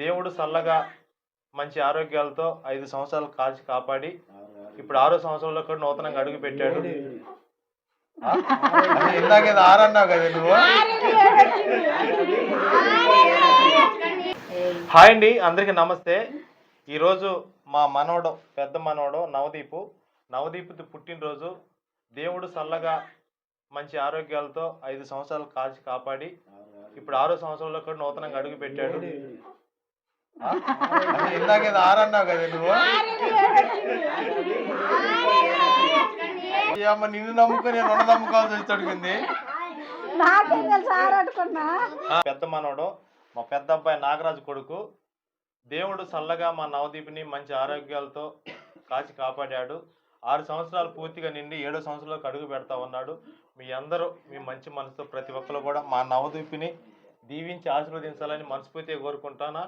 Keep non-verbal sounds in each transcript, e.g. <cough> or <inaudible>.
దేవుడు చల్లగా మంచి ఆరోగ్యాలతో ఐదు సంవత్సరాలు కాల్చి కాపాడి ఇప్పుడు ఆరో సంవత్సరంలో కూడా నూతనంగా అడుగు పెట్టాడు. ఇందాకేదో ఆరన్నావు కదా నువ్వు? హాయ్ అండి అందరికీ నమస్తే. ఈరోజు మా మనవడు పెద్ద మనవడు నవదీపు. నవదీపు పుట్టినరోజు. దేవుడు చల్లగా మంచి ఆరోగ్యాలతో ఐదు సంవత్సరాలు కాల్చి కాపాడి ఇప్పుడు ఆరో సంవత్సరంలో కూడా నూతనంగా అడుగు పెట్టాడు. ఆ? అదే ఇందాక ఏదో ఆరన్నావు కదా నువ్వు? అమ్మ నిన్ను నమ్ముకుని నేను రుణ నమ్ముకోవాల్సి వచ్చి ఆ పెద్ద మనవడు మా పెద్ద అబ్బాయి నాగరాజు కొడుకు. దేవుడు చల్లగా మా నవదీప్ని మంచి ఆరోగ్యాలతో కాచి కాపాడాడు. ఆరు సంవత్సరాలు పూర్తిగా నిండి ఏడో సంవత్సరాలకు అడుగు పెడతా ఉన్నాడు. మీ అందరూ మీ మంచి మనసుతో ప్రతి ఒక్కరు కూడా మా నవదీపిని దీవించి ఆశీర్వదించాలని మనస్ఫూర్తిగా కోరుకుంటానా.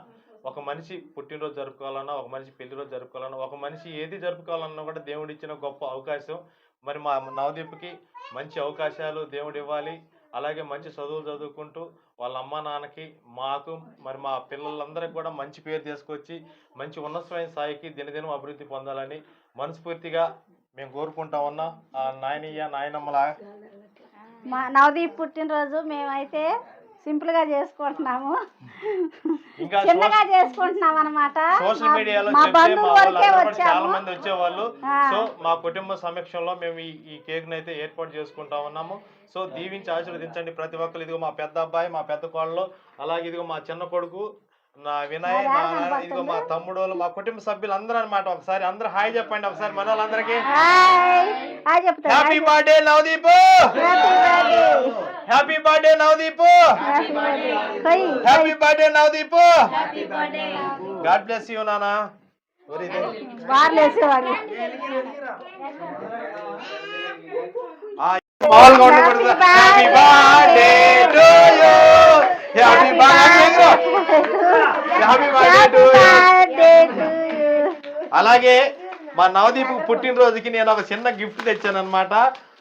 ఒక మనిషి పుట్టినరోజు జరుపుకోవాలన్నా ఒక మనిషి పెళ్ళి రోజు జరుపుకోవాలన్నా ఒక మనిషి ఏది జరుపుకోవాలన్నా కూడా దేవుడు ఇచ్చిన గొప్ప అవకాశం. మరి మా నవదీప్కి మంచి అవకాశాలు దేవుడు ఇవ్వాలి. అలాగే మంచి చదువులు చదువుకుంటూ వాళ్ళ అమ్మ నాన్నకి మాకు మరి మా పిల్లలందరికీ కూడా మంచి పేరు తీసుకొచ్చి మంచి ఉన్నతమైన స్థాయికి దినదినం అభివృద్ధి పొందాలని మనస్ఫూర్తిగా మేము కోరుకుంటా ఉన్నాం. ఆ నాయనయ్య నాయనమ్మలా మా నవదీప్ పుట్టినరోజు మేమైతే సింపుల్గా చేసుకుంటున్నాము చిన్నగా చేసుకుంటున్నాం అనమాట సోషల్ మీడియాలో మా వరకే చాలా వచ్చాము. మంది వచ్చేవాళ్ళు. సో మా కుటుంబ సమక్షంలో మేము ఈ ఈ కేక్ అయితే ఏర్పాటు చేసుకుంటా ఉన్నాము. సో దీవించి ఆశీర్వదించండి ప్రతి ఒక్కరు. ఇదిగో మా పెద్ద అబ్బాయి మా పెద్ద కోడలు అలాగే ఇదిగో మా చిన్న కొడుకు నా వినయ్ ఇదిగో మా తమ్ముడు మా కుటుంబ సభ్యులు అందరూ అనమాట ఒకసారి. అందరూ హాయ్ చెప్పండి ఒకసారి మన వాళ్ళందరికీ హాయ్ హాయ్ చెప్తా happy birthday Navdeep happy birthday Navdeep happy birthday Navdeep god bless you నానా మామూలుగా ఉండకూడదు happy birthday to you happy birthday అలాగే మా నవదీప్ పుట్టినరోజుకి నేను ఒక చిన్న గిఫ్ట్ తెచ్చాను అనమాట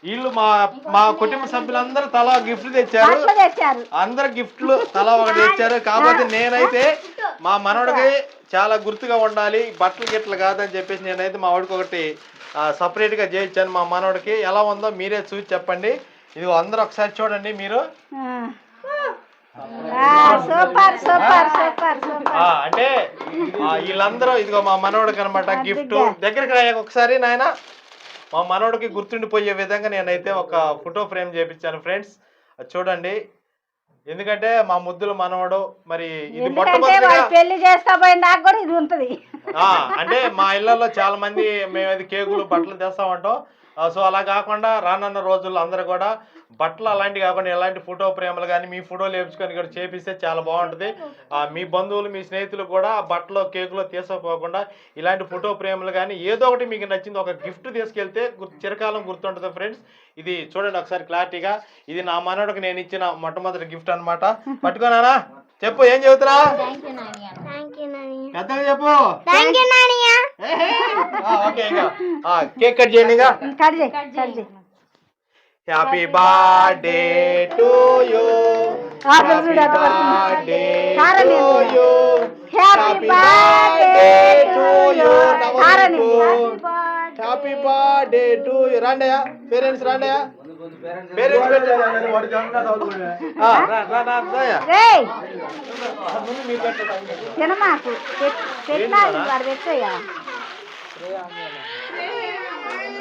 వీళ్ళు మా మా కుటుంబ సభ్యులందరూ తలా గిఫ్ట్ తెచ్చారు. అందరు గిఫ్ట్లు తలా ఒకటి తెచ్చారు. కాకపోతే నేనైతే మా మనవడికి చాలా గుర్తుగా ఉండాలి. బట్టలు గిట్లు కాదని చెప్పేసి నేనైతే మా వాడికి ఒకటి సపరేట్గా చేయించాను. మా మనవడికి ఎలా ఉందో మీరే చూసి చెప్పండి. ఇది అందరూ ఒకసారి చూడండి మీరు. సూపర్ సూపర్ సూపర్ అంటే వీళ్ళందరూ ఇదిగో మా మనవడికి అనమాట గిఫ్ట్. దగ్గరికి రాయక ఒకసారి నాయన మా మనవడికి గుర్తుండిపోయే విధంగా నేనైతే ఒక ఫోటో ఫ్రేమ్ చేపించాను ఫ్రెండ్స్. చూడండి. ఎందుకంటే మా ముద్దుల మనవడు మరి ఇది పెళ్ళి చేసుకోబోయిన దాకా కూడా ఇది ఉంటది. అంటే మా ఇళ్ళలో చాలా మంది మేము అది కేకులు బట్టలు తెస్తా ఉంటాం సో అలా కాకుండా రానున్న రోజుల్లో అందరూ కూడా బట్టలు అలాంటివి కాకుండా ఎలాంటి ఫోటో ప్రేమలు కానీ మీ ఫోటోలు వేపించుకొని కూడా చేపిస్తే చాలా బాగుంటుంది. మీ బంధువులు మీ స్నేహితులు కూడా ఆ బట్టలు కేకులు తీసుకోకుండా ఇలాంటి ఫోటో ప్రేమలు కానీ ఏదో ఒకటి మీకు నచ్చింది ఒక గిఫ్ట్ తీసుకెళ్తే చిరకాలం గుర్తుంటుంది ఫ్రెండ్స్. ఇది చూడండి ఒకసారి క్లారిటీగా. ఇది నా మనోడికి నేను ఇచ్చిన మొట్టమొదటి గిఫ్ట్ అన్నమాట. పట్టుకోనానా చెప్పు ఏం చెబుతున్నా పెద్దగా చెప్పు. ఆ, ఓకే ఇంకా. ఆ, కేక్ కట్ చేయండి ఇంకా. కట్ చేయి కట్ చేయి. హ్యాపీ బర్త్డే టు యూ పడుతుంది. Birthday to. You happy birthday to you happy birthday to you రాండయ్యా parents రాండయ్యా తినమాకు. పెట్- పెట్టినా వాడు పెట్టయ్యా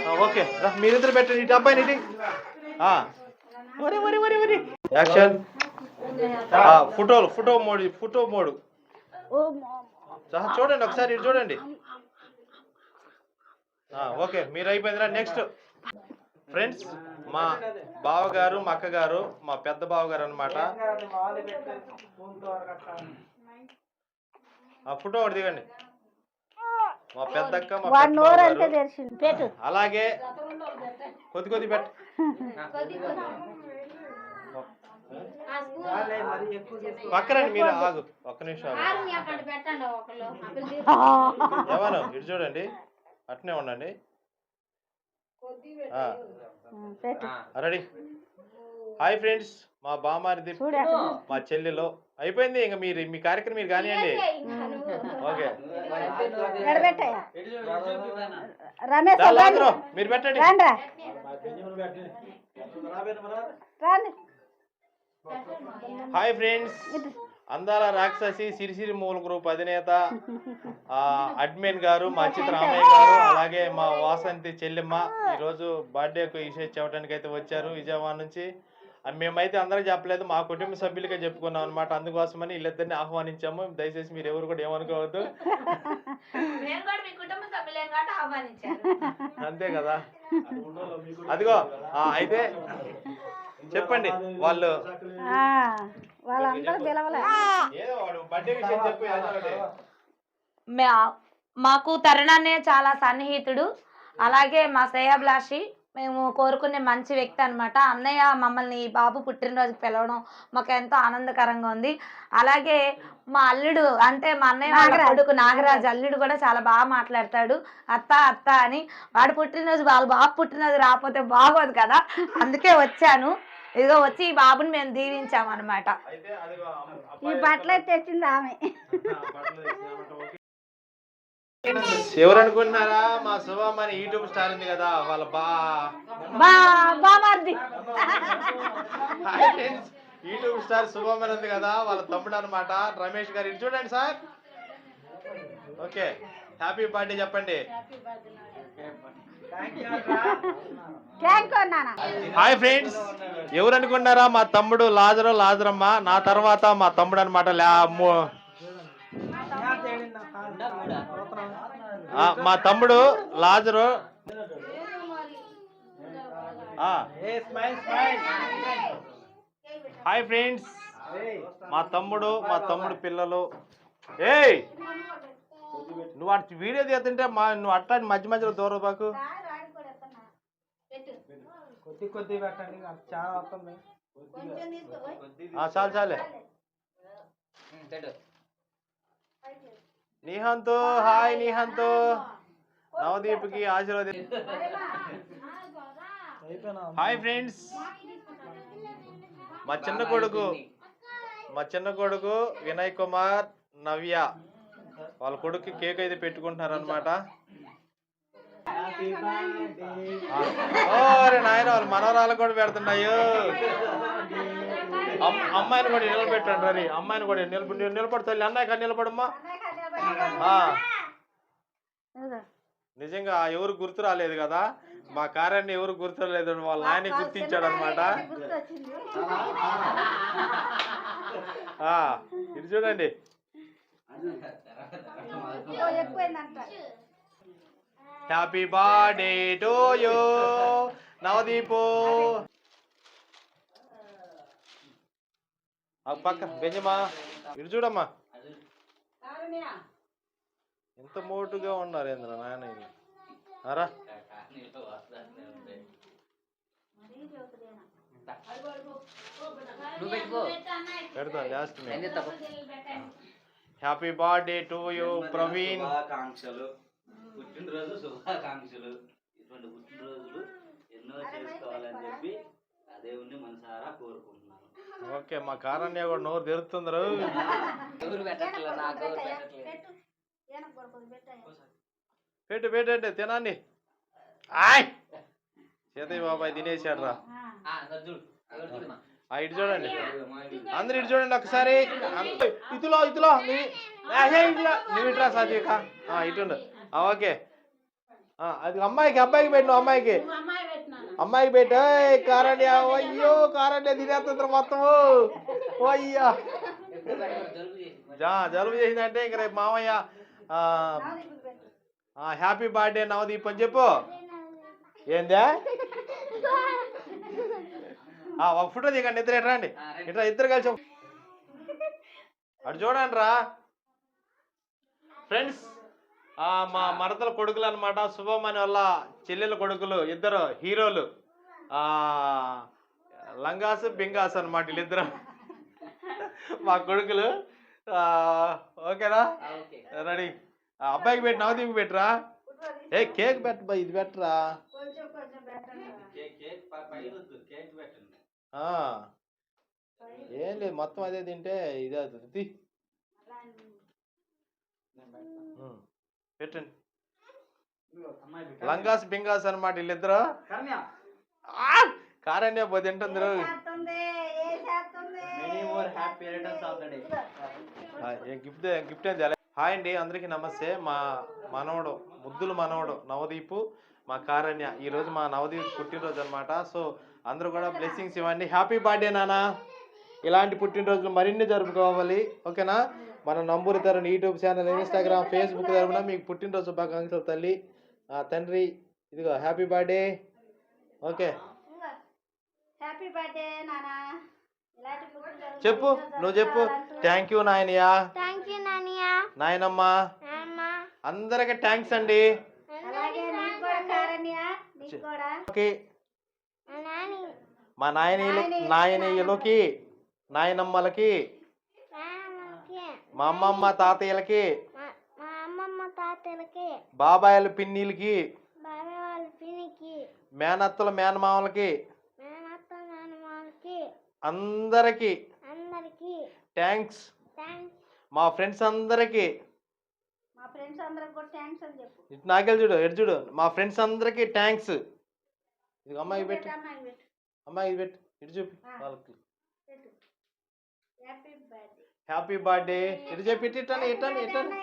ఆ, ఓకే రా, మీరిద్దరు పెట్టండి ఇటు అబ్బాయి ఇటు. ఆ. ఒరే ఒరే ఒరే ఒరే. యాక్షన్. ఆ, ఫోటోలు ఫోటో మోడ్ ఫోటో మోడ్. చూడండి ఒకసారి ఇటు చూడండి. ఆ, ఓకే మీరు అయిపోయిందిరా నెక్స్ట్. ఫ్రెండ్స్ మా బావగారు మా అక్కగారు మా పెద్ద బావగారు అనమాట ఆ ఫోటో ఒకటి దిగండి. మా పెద్దక్క అలాగే కొద్ది కొద్ది పెట్ట. పక్కరండి మీరు ఆగు. ఒక్క నిమిషం. <laughs> ఎవరు? ఇటు చూడండి. అట్నే ఉండండి. రెడీ. హాయ్ ఫ్రెండ్స్ మా బామారిది మా చెల్లెలో. అయిపోయింది ఇంకా మీరు మీ కార్యక్రమం మీరు కానివ్వండి. ఓకే. రమేష్ మీరు పెట్టండి. Hi friends. అందాల రాక్షసి సిరిసిరి మూల గ్రూప్ అధినేత ఆ, అడ్మిన్ గారు మా చిత్ర రామయ్య గారు అలాగే మా వాసంతి చెల్లెమ్మ ఈరోజు బర్త్డేకు విషయం చెప్పడానికి అయితే వచ్చారు విజయవాడ నుంచి. మేమైతే అందరం చెప్పలేదు మా కుటుంబ సభ్యులకే చెప్పుకున్నాం అనమాట అందుకోసమని వీళ్ళిద్దరిని ఆహ్వానించాము. దయచేసి మీరు ఎవరు కూడా ఏమనుకోవద్దు. అంతే కదా. <laughs> అదిగో ఆ, అయితే చెప్పండి వాళ్ళు వాళ్ళందరూ పిలవలే. మాకు తరుణాన్నే చాలా సన్నిహితుడు. అలాగే మా శ్రేయాభిలాషి మేము కోరుకునే మంచి వ్యక్తి అనమాట అన్నయ్య మమ్మల్ని ఈ బాబు పుట్టినరోజుకి పిలవడం మాకు ఎంతో ఆనందకరంగా ఉంది. అలాగే మా అల్లుడు అంటే మా అన్నయ్య. కొడుకు నాగరాజు అల్లుడు కూడా చాలా బాగా మాట్లాడతాడు. అత్త అత్త అని. వాడు పుట్టినరోజు వాళ్ళ బాబు పుట్టినరోజు రాకపోతే బాగోదు కదా. అందుకే వచ్చాను. ఇదిగో వచ్చి ఈ బాబుని మేము దీవించాం అనమాట అయితే అదిగో అమ్మ- ఈ బట్టలు తెచ్చింది ఆమె. ఎవరు అనుకుంటున్నారా మా శుభం అని యూట్యూబ్ స్టార్ ఉంది కదా వాళ్ళ బా. యూట్యూబ్ స్టార్ శుభం అని ఉంది కదా వాళ్ళ తమ్ముడు అనమాట రమేష్ గారు ఇటు చూడండి సార్. ఓకే హ్యాపీ బర్త్డే చెప్పండి. హాయ్ ఫ్రెండ్స్ ఎవరు అనుకున్నారా మా తమ్ముడు లాజరు లాజరమ్మ నా తర్వాత మా తమ్ముడు అనమాట మా తమ్ముడు లాజరు. హాయ్ ఫ్రెండ్స్ మా తమ్ముడు మా తమ్ముడు పిల్లలు. ఏయ్! నువ్వు అటు వీడియో తీస్తుంటే మా నువ్వు అట్లా మధ్య మధ్యలో దూరం బాకు కొద్ది కొద్ది పెట్టండి చాలా వస్తుంది చాలు చాలే. నిహంతో హాయ్ నిహంతో. నవదీప్కి ఆశీర్వాద. Hi friends. మా చిన్న కొడుకు మా చిన్న కొడుకు వినయ్ కుమార్ నవ్య. వాళ్ళ కొడుకు కేక్ అయితే పెట్టుకుంటున్నారు అనమాట నాయన వాళ్ళ మనవరాలు కూడా పెడుతున్నాయో. అమ్- అమ్మాయిని కూడా నిలబెట్టండి రీ అమ్మాయిని కూడా నిలబడి నిలబడతాయి అన్నయ్య కానీ నిలబడమ్మా. నిజంగా ఎవరు గుర్తు రాలేదు కదా? మా కార్యాన్ని ఎవరు గుర్తు రాలేదు వాళ్ళ నాయన గుర్తించాడు అనమాట ఇది చూడండి. Happy birthday to you Navdeep. పక్క బెంజమా. ఇటు చూడమ్మా. ఎంత మోటుగా ఉన్నారు ఏంద్ర నాయన ఇది. అరా. పెడతా last happy birthday to you Praveen శుభాకాంక్షలు. పుట్టినరోజు శుభాకాంక్షలు. ఇటువంటి పుట్టినరోజులు ఎన్నో చేసుకోవాలని చెప్పి ఆ దేవుణ్ణి మనసారా కోరుకుంటున్నాను ఓకే మా కారణ్య కూడా నోరు తెరుతుందరు పెట్టు. పెట్టండి తినండి. ఆయ్! సీతయ్య బాబాయ్ తినేసాడు రా ఇటు చూడండి. అందరు ఇటు చూడండి ఒకసారి. అంత- ఇటులో ఇటులో. నువ్వు ఇటురా సాత్విక. ఆ, ఇటుండు ఆ, ఓకే. ఆ, అది అమ్మాయికి అబ్బాయికి పెట్టు అమ్మాయికి. అమ్మాయి పెట్టు కారణ్య అయ్యో కారణ్య తినేస్తుంది మొత్తము అయ్యా. జలుబు జా చేసిందంటే ఇంక రేపు మామయ్య హ్యాపీ బర్త్డే నవదీప్ అని చెప్పు. ఏందే? ఒక ఫోటో దిగండి ఇద్దరు ఎట్రా అండి ఇట్లా ఇద్దరు కలిసి అటు చూడండి రా. ఫ్రెండ్స్ మా మరదల కొడుకులు అనమాట శుభం అనే వాళ్ళ చెల్లెల కొడుకులు ఇద్దరు హీరోలు. ఆ లంగాస్ బింగాస్ అనమాట వీళ్ళిద్దరు. మా కొడుకులు. ఆ, ఓకేనా? రెడీ. ఆ అబ్బాయికి పెట్టి నవదీప్ పెట్టరా? ఏ కేక్ పెట్ట బా, ఇది పెట్టరా? ఏం లేదు మొత్తం అదే తింటే ఇదే అవుతుంది. పెట్టండి. లంగాస్ బింగాస్ అనమాట వీళ్ళిద్దరు. కారణ్య పోతే తింటుంది గిఫ్ట్ గిఫ్ట్ ఏం హాయ్ అండి అందరికీ నమస్తే. మా మనవడు ముద్దులు మనవడు నవదీపు మా కారణ్య. ఈ రోజు మా నవదీప్ పుట్టినరోజు అనమాట సో అందరూ కూడా బ్లెస్సింగ్స్ ఇవ్వండి. హ్యాపీ బర్త్డే నానా. ఇలాంటి పుట్టినరోజులు మరిన్ని జరుపుకోవాలి. ఓకేనా? మన Namburi Tarun YouTube channel Instagram Facebook తరపున మీకు పుట్టినరోజు శుభాకాంక్షలు తల్లి. ఆ తండ్రి ఇదిగో happy birthday. Okay. Happy birthday నానా. చెప్పు నువ్వు చెప్పు. థ్యాంక్ యూ నాయనయ్య. థ్యాంక్ యూ నానియా. నాయనమ్మ. అందరికి థ్యాంక్స్ అండి. అలాగే నీకు కూడా కారణ్య నీకు కూడా. ఓకే. మా నాయనీలు నాయనీయులకి నాయనమ్మలకి మా అమ్మమ్మ తాతయ్యలకి మా అమ్మమ్మ తాతయ్యలకి బాబాయిల పిన్నిలకి బాబాయ్ వాళ్ళ పినికి మేనత్తల మేనమామలకి మేనత్త అందరికి అందరికి థ్యాంక్స్ థ్యాంక్స్ మా ఫ్రెండ్స్ అందరికి. మా ఫ్రెండ్స్ అందరికి కూడా థ్యాంక్స్ అని చెప్పు. ఇటు నాకెళ్ళి చూడు ఎటు చూడు. మా ఫ్రెండ్స్ అందరికి థ్యాంక్స్ ఇది అమ్మాయి పెట్టు. అమ్మాయి పెట్టు. అమ్మాయి ఇది పెట్టు. ఇటు చూపి వాళ్ళకి. హ్యాపీ బర్త్డే హ్యాపీ బర్త్డే ఇటు చెప్పి ఇటు ఇట్టాను ఇట్టాను ఇట్టాను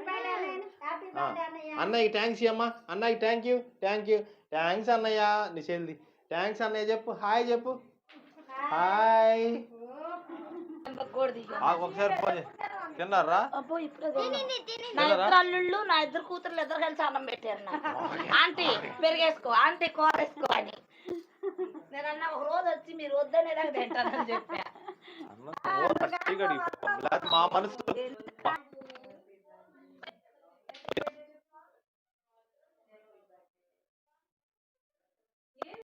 బర్త్డే అన్నయ్య. హ్యాపీ బర్త్డే అన్నయ్య. అన్నయ్య థ్యాంక్స్ అమ్మా. అన్నయ్య thank you thank you thanks అన్నయ్య నీ చెల్లి థ్యాంక్స్ అన్నయ్య చెప్పు. హాయ్ చెప్పు. హాయ్ ఒకసారి ఫోన్ చేయి. తిన్నారా. నా ఇద్దరు అల్లుళ్ళు నా ఇద్దరు కూతుర్లు ఇద్దరు కలిసి అన్నం పెట్టారు నాకు. <laughs> ఆంటీ పెరిగేసుకో ఆంటీ కూర వేసుకో అని. నేను అన్న ఒక రోజు వచ్చి మీరు వద్దనేదాకా తింటానని చెప్పా. మా మనసు